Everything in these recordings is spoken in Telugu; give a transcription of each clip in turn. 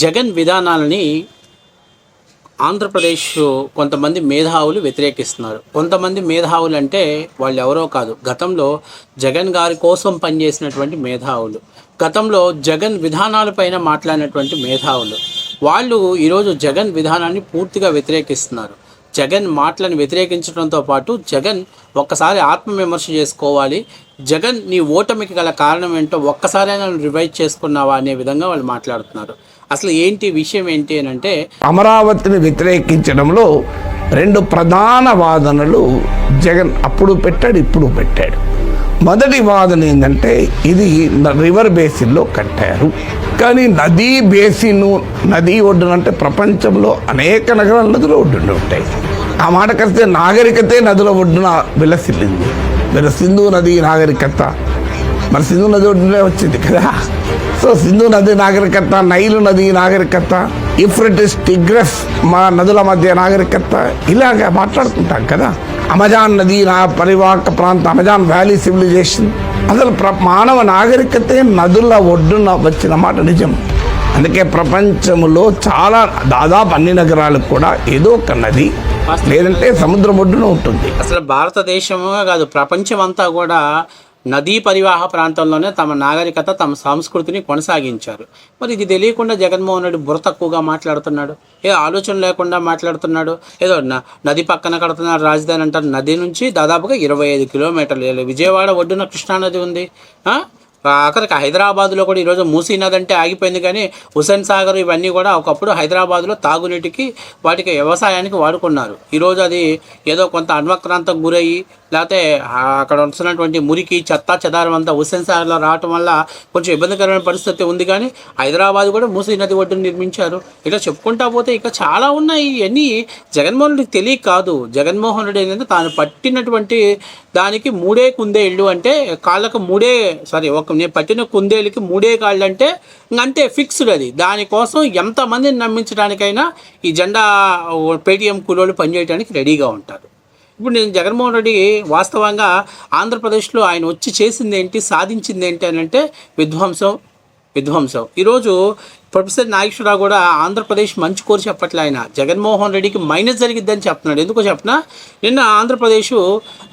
జగన్ విధానాలని ఆంధ్రప్రదేశ్ కొంతమంది మేధావులు వ్యతిరేకిస్తున్నారు. కొంతమంది మేధావులు అంటే వాళ్ళు ఎవరో కాదు. గతంలో జగన్ గారి కోసం పనిచేసినటువంటి మేధావులు. గతంలో జగన్ విధానాలపైన మాట్లాడినటువంటి మేధావులు. వాళ్ళు ఈరోజు జగన్ విధానాన్ని పూర్తిగా వ్యతిరేకిస్తున్నారు. జగన్ మాటలను వ్యతిరేకించడంతో పాటు జగన్ ఒక్కసారి ఆత్మవిమర్శ చేసుకోవాలి. జగన్ నీ ఓటమికి గల కారణం ఏంటో ఒక్కసారైనా రివైజ్ చేసుకున్నావా అనే విధంగా వాళ్ళు మాట్లాడుతున్నారు. అసలు ఏంటి విషయం ఏంటి అని అంటే అమరావతిని వ్యతిరేకించడంలో రెండు ప్రధాన వాదనలు జగన్ అప్పుడు పెట్టాడు ఇప్పుడు పెట్టాడు. మొదటి వాదన ఏంటంటే ఇది రివర్ బేసిన్లో కట్టారు. కానీ నదీ బేసిన్ నదీ ఒడ్డున అంటే ప్రపంచంలో అనేక నగరాలు నదుల ఒడ్డున ఉంటాయి. ఆ మాట కలిస్తే నాగరికతే నదుల ఒడ్డున విలసిల్లింది. మీరు సింధు నది నాగరికత. మరి సింధు నది ఒడ్డునే వచ్చింది కదా. సో సింధు నది నాగరికత నైలు నది నాగరికత ఇఫ్రటిస్ టిగ్రస్ మా నదుల మధ్య నాగరికత ఇలాగ మాట్లాడుకుంటాం కదా. అమెజాన్ నది నా పరివాహక ప్రాంతం అమెజాన్ వ్యాలీ సివిలైజేషన్. అసలు ప్ర మానవ నాగరికతే నదుల ఒడ్డున వచ్చిన మాట నిజం. అందుకే ప్రపంచంలో చాలా దాదాపు అన్ని నగరాలకు కూడా ఏదో ఒక నది లేదంటే సముద్రం ఒడ్డున ఉంటుంది. అసలు భారతదేశమే కాదు ప్రపంచం అంతా కూడా నదీ పరివాహ ప్రాంతంలోనే తమ నాగరికత తమ సంస్కృతిని కొనసాగించారు. మరి ఇది తెలియకుండా జగన్మోహన్ రెడ్డి బుర్ర తక్కువగా మాట్లాడుతున్నాడు. ఏ ఆలోచన లేకుండా మాట్లాడుతున్నాడు. ఏదో నది పక్కన కడుతున్నారు రాజధాని అంటారు. నది నుంచి దాదాపుగా ఇరవై ఐదు కిలోమీటర్లు. విజయవాడ ఒడ్డున కృష్ణానది ఉంది. అక్కడికి హైదరాబాద్లో కూడా ఈరోజు మూసీ నది అంటే ఆగిపోయింది కానీ హుసేన్ సాగర్ ఇవన్నీ కూడా ఒకప్పుడు హైదరాబాద్లో తాగునీటికి వాటికి వ్యవసాయానికి వాడుకున్నారు. ఈరోజు అది ఏదో కొంత అన్వక్రాంతం గురయ్యి లేకపోతే అక్కడ వస్తున్నటువంటి మురికి చెత్త చెదారం అంతా హుస్సేన్ సాగర్లో రావటం వల్ల కొంచెం ఇబ్బందికరమైన పరిస్థితి ఉంది. కానీ హైదరాబాద్ కూడా మూసీ నది ఒడ్డును నిర్మించారు. ఇట్లా చెప్పుకుంటా పోతే ఇక చాలా ఉన్నాయి. ఇవన్నీ జగన్మోహన్ రెడ్డికి తెలియక కాదు. జగన్మోహన్ రెడ్డి ఏంటంటే తాను పట్టినటువంటి దానికి మూడే కుందేళ్ళు అంటే కాళ్ళకు మూడే సారీ ఒక నేను పట్టిన కుందేలుకి మూడే కాళ్ళు అంటే అంతే ఫిక్స్డ్ అది. దానికోసం ఎంతమందిని నమ్మించడానికైనా ఈ జెండా పేటీఎం కూలోళ్ళు పనిచేయడానికి రెడీగా ఉంటారు. ఇప్పుడు నేను జగన్మోహన్ రెడ్డి వాస్తవంగా ఆంధ్రప్రదేశ్లో ఆయన వచ్చి చేసింది ఏంటి సాధించింది ఏంటి అని అంటే విధ్వంసం విధ్వంసం. ఈరోజు ప్రొఫెసర్ నాగేశ్వరరావు కూడా ఆంధ్రప్రదేశ్ మంచి కోరి చెప్పట్లే ఆయన. జగన్మోహన్ రెడ్డికి మైనస్ జరిగిద్దని చెప్తున్నాడు. ఎందుకో చెప్పిన? నిన్న ఆంధ్రప్రదేశ్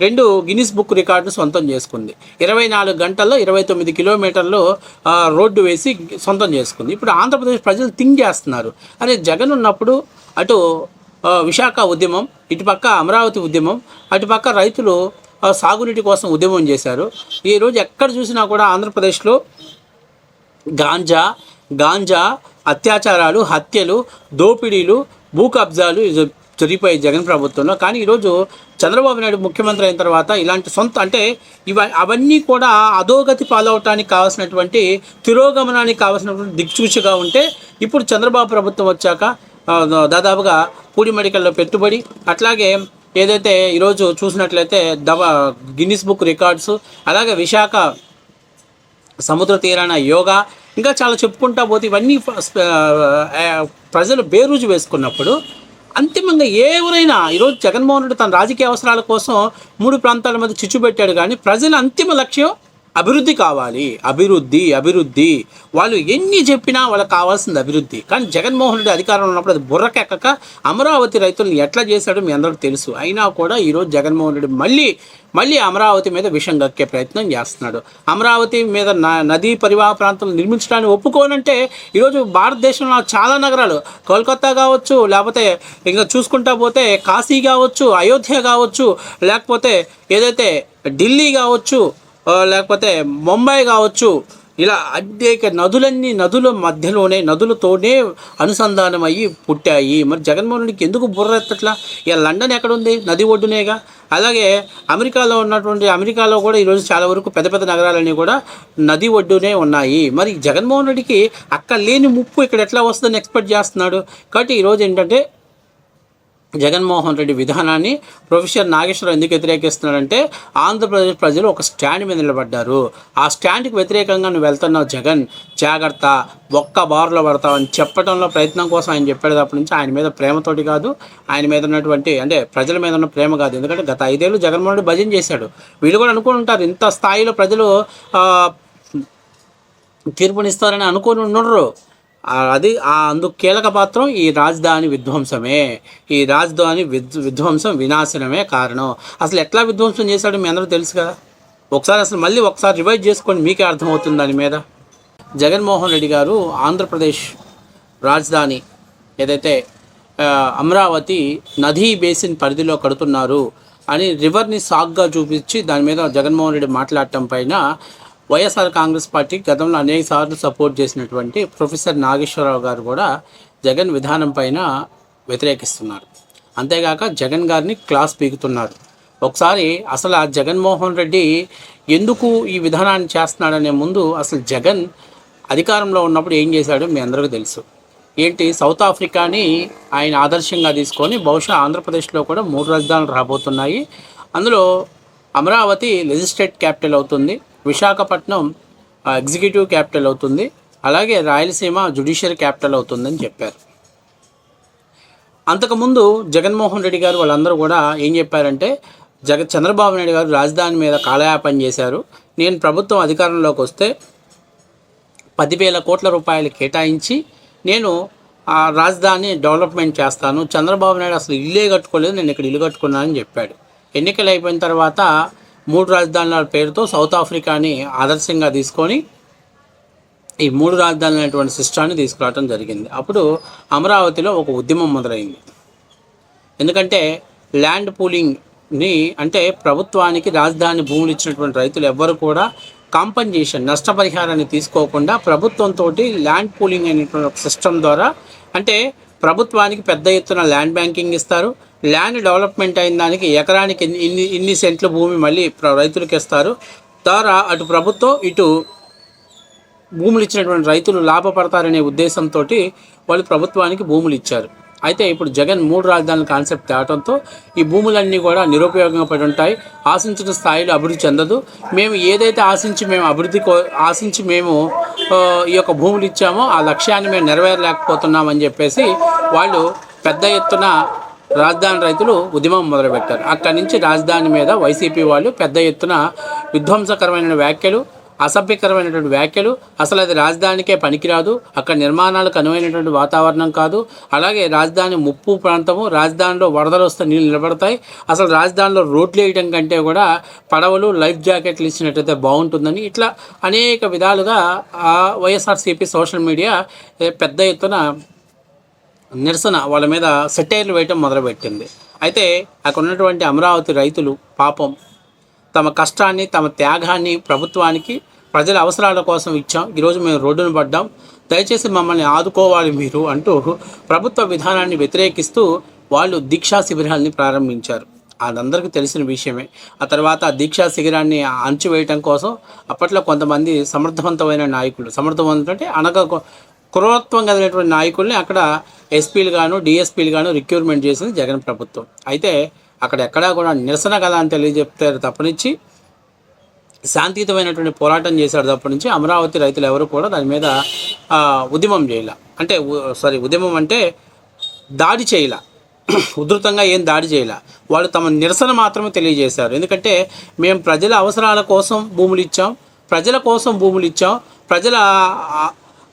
రెండు గిన్నిస్ బుక్ రికార్డును సొంతం చేసుకుంది. ఇరవై నాలుగు గంటల్లో ఇరవై తొమ్మిది కిలోమీటర్లు రోడ్డు వేసి సొంతం చేసుకుంది. ఇప్పుడు ఆంధ్రప్రదేశ్ ప్రజలు థింక్ చేస్తున్నారు. అరే జగన్ ఉన్నప్పుడు అటు విశాఖ ఉద్యమం ఇటుపక్క అమరావతి ఉద్యమం అటుపక్క రైతులు సాగునీటి కోసం ఉద్యమం చేశారు. ఈరోజు ఎక్కడ చూసినా కూడా ఆంధ్రప్రదేశ్లో గాంజా గాంజా అత్యాచారాలు హత్యలు దోపిడీలు భూ కబ్జాలు ఇది జరిగిపోయాయి జగన్ ప్రభుత్వంలో. కానీ ఈరోజు చంద్రబాబు నాయుడు ముఖ్యమంత్రి అయిన తర్వాత ఇలాంటి సొంత అంటే ఇవ అవన్నీ కూడా అధోగతి పాలవటానికి కావాల్సినటువంటి తిరోగమనానికి కావాల్సినటువంటి దిక్సూచిగా ఉంటే ఇప్పుడు చంద్రబాబు ప్రభుత్వం వచ్చాక దాదాపుగా పూడి మెడికల్లో పెట్టుబడి అట్లాగే ఏదైతే ఈరోజు చూసినట్లయితే దవ గిన్నిస్ బుక్ రికార్డ్స్ అలాగే విశాఖ సముద్ర తీరాన యోగా ఇంకా చాలా చెప్పుకుంటా పోతే ఇవన్నీ ప్రజలు బేరుజు వేసుకున్నప్పుడు అంతిమంగా ఎవరైనా ఈరోజు జగన్మోహన్ రెడ్డి తన రాజకీయ అవసరాల కోసం మూడు ప్రాంతాల మధ్య చిచ్చు పెట్టాడు కానీ ప్రజల అంతిమ లక్ష్యం అభివృద్ధి కావాలి. అభివృద్ధి అభివృద్ధి. వాళ్ళు ఎన్ని చెప్పినా వాళ్ళకి కావాల్సింది అభివృద్ధి. కానీ జగన్మోహన్ రెడ్డి అధికారంలో ఉన్నప్పుడు అది బుర్రకెక్కక అమరావతి రైతులను ఎట్లా చేశాడో మీ అందరికీ తెలుసు. అయినా కూడా ఈరోజు జగన్మోహన్ రెడ్డి మళ్ళీ మళ్ళీ అమరావతి మీద విషం గక్కే ప్రయత్నం చేస్తున్నాడు. అమరావతి మీద న- నదీ పరివాహ ప్రాంతం నిర్మించడానికి ఒప్పుకోనంటే ఈరోజు భారతదేశంలో చాలా నగరాలు కోల్కతా కావచ్చు లేకపోతే ఇంకా చూసుకుంటా పోతే కాశీ కావచ్చు అయోధ్య కావచ్చు లేకపోతే ఏదైతే ఢిల్లీ కావచ్చు లేకపోతే ముంబై కావచ్చు ఇలా అనేక నదులన్నీ నదుల మధ్యలోనే నదులతోనే అనుసంధానం అయ్యి పుట్టాయి. మరి జగన్మోహన్ రెడ్డికి ఎందుకు బుర్ర ఎత్తట్లా? ఇక లండన్ ఎక్కడుంది? నది ఒడ్డునేగా? అలాగే అమెరికాలో ఉన్నటువంటి అమెరికాలో కూడా ఈరోజు చాలా వరకు పెద్ద పెద్ద నగరాలన్నీ కూడా నది ఒడ్డునే ఉన్నాయి. మరి జగన్మోహన్ రెడ్డికి అక్కడ లేని ముప్పు ఇక్కడ ఎట్లా వస్తుందని ఎక్స్పెక్ట్ చేస్తున్నాడు? కాబట్టి ఈరోజు ఏంటంటే జగన్మోహన్ రెడ్డి విధానాన్ని ప్రొఫెసర్ నాగేశ్వరరావు ఎందుకు వ్యతిరేకిస్తున్నాడంటే ఆంధ్రప్రదేశ్ ప్రజలు ఒక స్టాండ్ మీద నిలబడ్డారు. ఆ స్టాండ్కి వ్యతిరేకంగా నువ్వు వెళ్తున్నావు జగన్ జాగ్రత్త ఒక్క బారులో పడతావు అని చెప్పడంలో ప్రయత్నం కోసం ఆయన చెప్పేటప్పటి నుంచి ఆయన మీద ప్రేమతోటి కాదు ఆయన మీద ఉన్నటువంటి అంటే ప్రజల మీద ఉన్న ప్రేమ కాదు. ఎందుకంటే గత ఐదేళ్ళు జగన్మోహన్ రెడ్డి భజన చేశాడు. వీళ్ళు కూడా అనుకుని ఉంటారు ఇంత స్థాయిలో ప్రజలు తీర్పునిస్తారని అనుకుని ఉండరు. అది ఆ అందుకు కీలక పాత్రం ఈ రాజధాని విధ్వంసమే. ఈ రాజధాని విధ్వంసం వినాశనమే కారణం. అసలు ఎట్లా విధ్వంసం చేశాడు మీ అందరూ తెలుసు కదా? ఒకసారి అసలు మళ్ళీ ఒకసారి రివైజ్ చేసుకోండి మీకే అర్థమవుతుంది దాని మీద. జగన్మోహన్ రెడ్డి గారు ఆంధ్రప్రదేశ్ రాజధాని ఏదైతే అమరావతి నదీ బేసిన్ పరిధిలో కడుతున్నారు అని రివర్ని సాగ్గా చూపించి దాని మీద జగన్మోహన్ రెడ్డి మాట్లాడటం పైన వైఎస్ఆర్ కాంగ్రెస్ పార్టీ గతంలో అనేక సార్లు సపోర్ట్ చేసినటువంటి ప్రొఫెసర్ నాగేశ్వరరావు గారు కూడా జగన్ విధానం పైన వ్యతిరేకిస్తున్నారు. అంతేగాక జగన్ గారిని క్లాస్ పీకుతున్నారు. ఒకసారి అసలు ఆ జగన్మోహన్ రెడ్డి ఎందుకు ఈ విధానాన్ని చేస్తున్నాడనే ముందు అసలు జగన్ అధికారంలో ఉన్నప్పుడు ఏం చేశాడో మీ అందరికీ తెలుసు. ఏంటి? సౌత్ ఆఫ్రికాని ఆయన ఆదర్శంగా తీసుకొని బహుశా ఆంధ్రప్రదేశ్లో కూడా మూడు రాజధానులు రాబోతున్నాయి. అందులో అమరావతి లెజిస్ట్రేట్ క్యాపిటల్ అవుతుంది. విశాఖపట్నం ఎగ్జిక్యూటివ్ క్యాపిటల్ అవుతుంది. అలాగే రాయలసీమ జుడిషియర్ క్యాపిటల్ అవుతుందని చెప్పారు. అంతకుముందు జగన్మోహన్ రెడ్డి గారు వాళ్ళందరూ కూడా ఏం చెప్పారంటే జగ చంద్రబాబు నాయుడు గారు రాజధాని మీద కాలయాపన చేశారు. నేను ప్రభుత్వం అధికారంలోకి వస్తే పదివేల కోట్ల రూపాయలు కేటాయించి నేను ఆ రాజధాని డెవలప్మెంట్ చేస్తాను. చంద్రబాబు నాయుడు అసలు ఇల్లే కట్టుకోలేదు నేను ఇక్కడ ఇల్లు కట్టుకున్నానని చెప్పాడు. ఎన్నికలు అయిపోయిన తర్వాత మూడు రాజధానుల పేరుతో సౌత్ ఆఫ్రికాని ఆదర్శంగా తీసుకొని ఈ మూడు రాజధానులు అనేటువంటి సిస్టాన్ని తీసుకురావడం జరిగింది. అప్పుడు అమరావతిలో ఒక ఉద్యమం మొదలైంది. ఎందుకంటే ల్యాండ్ పూలింగ్ని అంటే ప్రభుత్వానికి రాజధాని భూములు ఇచ్చినటువంటి రైతులు ఎవ్వరు కూడా కాంపన్సేషన్ నష్టపరిహారాన్ని తీసుకోకుండా ప్రభుత్వంతో ల్యాండ్ పూలింగ్ అనేటువంటి ఒక సిస్టమ్ ద్వారా అంటే ప్రభుత్వానికి పెద్ద ఎత్తున ల్యాండ్ బ్యాంకింగ్ ఇస్తారు. ల్యాండ్ డెవలప్మెంట్ అయిన దానికి ఎకరానికి ఇన్ని- ఇన్ని సెంట్ల భూమి మళ్ళీ రైతులకు ఇస్తారు. ద్వారా అటు ప్రభుత్వం ఇటు భూములు ఇచ్చినటువంటి రైతులు లాభపడతారనే ఉద్దేశంతో వాళ్ళు ప్రభుత్వానికి భూములు ఇచ్చారు. అయితే ఇప్పుడు జగన్ మూడు రాజధానుల కాన్సెప్ట్ తేవడంతో ఈ భూములన్నీ కూడా నిరుపయోగంగా పడి ఉంటాయి. ఆశించిన స్థాయిలో అభివృద్ధి చెందదు. మేము ఏదైతే ఆశించి మేము అభివృద్ధి కో ఆశించి మేము ఈ యొక్క భూములు ఇచ్చామో ఆ లక్ష్యాన్ని మేము నెరవేరలేకపోతున్నామని చెప్పేసి వాళ్ళు పెద్ద ఎత్తున రాజధాని రైతులు ఉద్యమం మొదలుపెట్టారు. అక్కడి నుంచి రాజధాని మీద వైసీపీ వాళ్ళు పెద్ద ఎత్తున విధ్వంసకరమైన వ్యాఖ్యలు అసభ్యకరమైనటువంటి వ్యాఖ్యలు. అసలు అది రాజధానికే పనికిరాదు. అక్కడ నిర్మాణాలకు అనువైనటువంటి వాతావరణం కాదు. అలాగే రాజధాని ముప్పు ప్రాంతము రాజధానిలో వరదలు వస్తే నీళ్ళు నిలబడతాయి. అసలు రాజధానిలో రోడ్లు వేయడం కంటే కూడా పడవలు లైఫ్ జాకెట్లు ఇచ్చినట్టయితే బాగుంటుందని ఇట్లా అనేక విధాలుగా వైఎస్ఆర్సీపీ సోషల్ మీడియా పెద్ద ఎత్తున నిరసన వాళ్ళ మీద సెటైర్లు వేయటం మొదలుపెట్టింది. అయితే అక్కడ ఉన్నటువంటి అమరావతి రైతులు పాపం తమ కష్టాన్ని తమ త్యాగాన్ని ప్రభుత్వానికి ప్రజల అవసరాల కోసం ఇచ్చాం. ఈరోజు మేము రోడ్డును పడ్డాం. దయచేసి మమ్మల్ని ఆదుకోవాలి మీరు అంటూ ప్రభుత్వ విధానాన్ని వ్యతిరేకిస్తూ వాళ్ళు దీక్షా శిబిరాల్ని ప్రారంభించారు. అదందరికీ తెలిసిన విషయమే. ఆ తర్వాత ఆ దీక్షా శిబిరాన్ని అణచివేయటం కోసం అప్పట్లో కొంతమంది సమర్థవంతమైన నాయకులు సమర్థవంతం అంటే అనగా క్రూరత్వం కలిగినటువంటి నాయకుల్ని అక్కడ ఎస్పీలు గాను డిఎస్పీలు గాను రిక్రూట్మెంట్ చేసింది జగన్ ప్రభుత్వం. అయితే అక్కడ ఎక్కడా కూడా నిరసన కదా అని తెలియజెప్తారు తప్పనిచ్చి. శాంతియుతమైనటువంటి పోరాటం చేశారు తప్పనుంచి అమరావతి రైతులు ఎవరు కూడా దాని మీద ఉద్యమం చేయాల. అంటే సారీ ఉద్యమం అంటే దాడి చేయాల. ఉధృతంగా ఏం దాడి చేయాల. వాళ్ళు తమ నిరసన మాత్రమే తెలియజేశారు. ఎందుకంటే మేము ప్రజల అవసరాల కోసం భూములు ఇచ్చాం. ప్రజల కోసం భూములు ఇచ్చాం. ప్రజల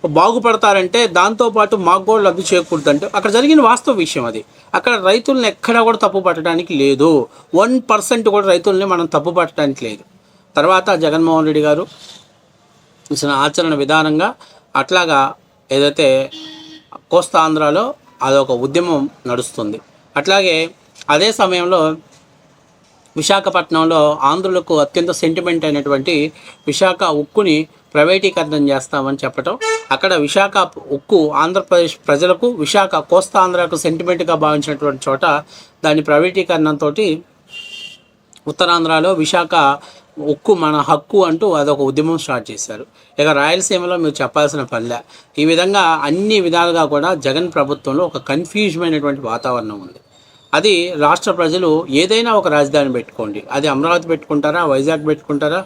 బాగుపడతారంటే దాంతోపాటు మాకు కూడా లబ్ధి చేకూడదు అక్కడ జరిగిన వాస్తవ విషయం అది. అక్కడ రైతుల్ని ఎక్కడా కూడా తప్పు పట్టడానికి లేదు. వన్ పర్సెంట్ కూడా రైతుల్ని మనం తప్పు పట్టడానికి లేదు. తర్వాత జగన్మోహన్ రెడ్డి గారు ఇచ్చిన ఆచరణ విధానంగా అట్లాగా ఏదైతే కోస్తాంధ్రలో అదొక ఉద్యమం నడుస్తుంది. అట్లాగే అదే సమయంలో విశాఖపట్నంలో ఆంధ్రులకు అత్యంత సెంటిమెంట్ అయినటువంటి విశాఖ ఉక్కుని ప్రైవేటీకరణం చేస్తామని చెప్పటం. అక్కడ విశాఖ ఉక్కు ఆంధ్రప్రదేశ్ ప్రజలకు విశాఖ కోస్తాంధ్రకు సెంటిమెంట్గా భావించినటువంటి చోట దాని ప్రైవేటీకరణతో ఉత్తరాంధ్రలో విశాఖ ఉక్కు మన హక్కు అంటూ అదొక ఉద్యమం స్టార్ట్ చేశారు. ఇక రాయలసీమలో మీరు చెప్పాల్సిన పనిలే ఈ విధంగా అన్ని విధాలుగా కూడా జగన్ ప్రభుత్వంలో ఒక కన్ఫ్యూజమైనటువంటి వాతావరణం ఉంది. అది రాష్ట్ర ప్రజలు ఏదైనా ఒక రాజధాని పెట్టుకోండి. అది అమరావతి పెట్టుకుంటారా వైజాగ్ పెట్టుకుంటారా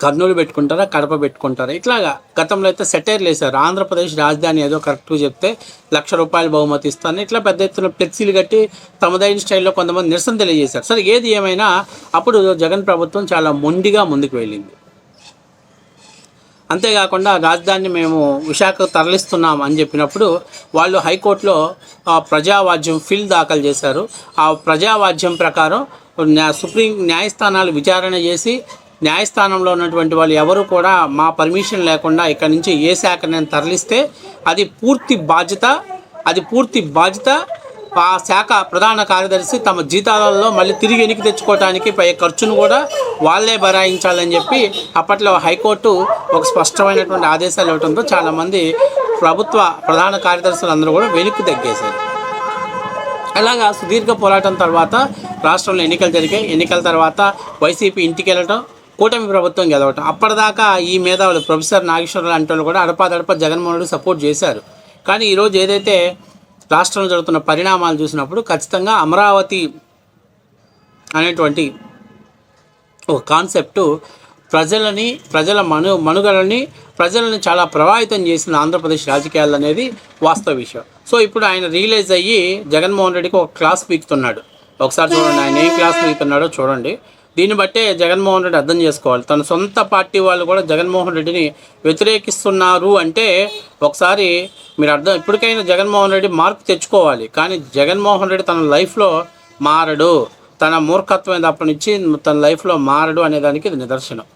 కర్నూలు పెట్టుకుంటారా కడప పెట్టుకుంటారా? ఇట్లాగా గతంలో అయితే సెటైర్లు వేశారు. ఆంధ్రప్రదేశ్ రాజధాని ఏదో కరెక్ట్గా చెప్తే లక్ష రూపాయలు బహుమతి ఇస్తాను. ఇట్లా పెద్ద ఎత్తున ఫ్లెక్సీలు కట్టి తమదైన స్టైల్లో కొంతమంది నిరసన తెలియజేశారు. సరే ఏది ఏమైనా అప్పుడు జగన్ ప్రభుత్వం చాలా మొండిగా ముందుకు వెళ్ళింది. అంతేకాకుండా రాజధానిని మేము విశాఖకు తరలిస్తున్నాం అని చెప్పినప్పుడు వాళ్ళు హైకోర్టులో ప్రజావాజ్యం ఫిల్ దాఖలు చేశారు. ఆ ప్రజావాజ్యం ప్రకారం సుప్రీం న్యాయస్థానాలు విచారణ చేసి న్యాయస్థానంలో ఉన్నటువంటి వాళ్ళు ఎవరు కూడా మా పర్మిషన్ లేకుండా ఇక్కడి నుంచి ఏ శాఖ నేను తరలిస్తే అది పూర్తి బాధ్యత అది పూర్తి బాధ్యత ఆ శాఖ ప్రధాన కార్యదర్శి తమ జీతాలలో మళ్ళీ తిరిగి వెనక్కి తెచ్చుకోవడానికి పై ఖర్చును కూడా వాళ్ళే భరాయించాలని చెప్పి అప్పట్లో హైకోర్టు ఒక స్పష్టమైనటువంటి ఆదేశాలు ఇవ్వడంతో చాలామంది ప్రభుత్వ ప్రధాన కార్యదర్శులు అందరూ కూడా వెనక్కి తగ్గేశారు. అలాగా సుదీర్ఘ పోరాటం తర్వాత రాష్ట్రంలో ఎన్నికలు జరిగాయి. ఎన్నికల తర్వాత వైసీపీ ఇంటికి వెళ్ళటం కూటమి ప్రభుత్వం గెలవటం. అప్పటిదాకా ఈ మేధావులు ప్రొఫెసర్ నాగేశ్వరరావు లాంటి కూడా అడపాదడప జగన్మోహన్ రెడ్డి సపోర్ట్ చేశారు. కానీ ఈరోజు ఏదైతే రాష్ట్రంలో జరుగుతున్న పరిణామాలు చూసినప్పుడు ఖచ్చితంగా అమరావతి అనేటువంటి ఒక కాన్సెప్టు ప్రజలని ప్రజల మను మనుగడని ప్రజలను చాలా ప్రభావితం చేసిన ఆంధ్రప్రదేశ్ రాజకీయాలు అనేది వాస్తవ విషయం. సో ఇప్పుడు ఆయన రియలైజ్ అయ్యి జగన్మోహన్ రెడ్డికి ఒక క్లాస్ పీకుతున్నాడు. ఒకసారి చూడండి ఆయన ఏ క్లాస్ పీకుతున్నాడో చూడండి. దీన్ని బట్టే జగన్మోహన్ రెడ్డి అర్థం చేసుకోవాలి. తన సొంత పార్టీ వాళ్ళు కూడా జగన్మోహన్ రెడ్డిని వ్యతిరేకిస్తున్నారు అంటే ఒకసారి మీరు అర్థం ఇప్పటికైనా జగన్మోహన్ రెడ్డి మార్పు తెచ్చుకోవాలి. కానీ జగన్మోహన్ రెడ్డి తన లైఫ్లో మారడు. తన మూర్ఖత్వం తప్పనిచ్చి తన లైఫ్లో మారడు అనేదానికి ఇది నిదర్శనం.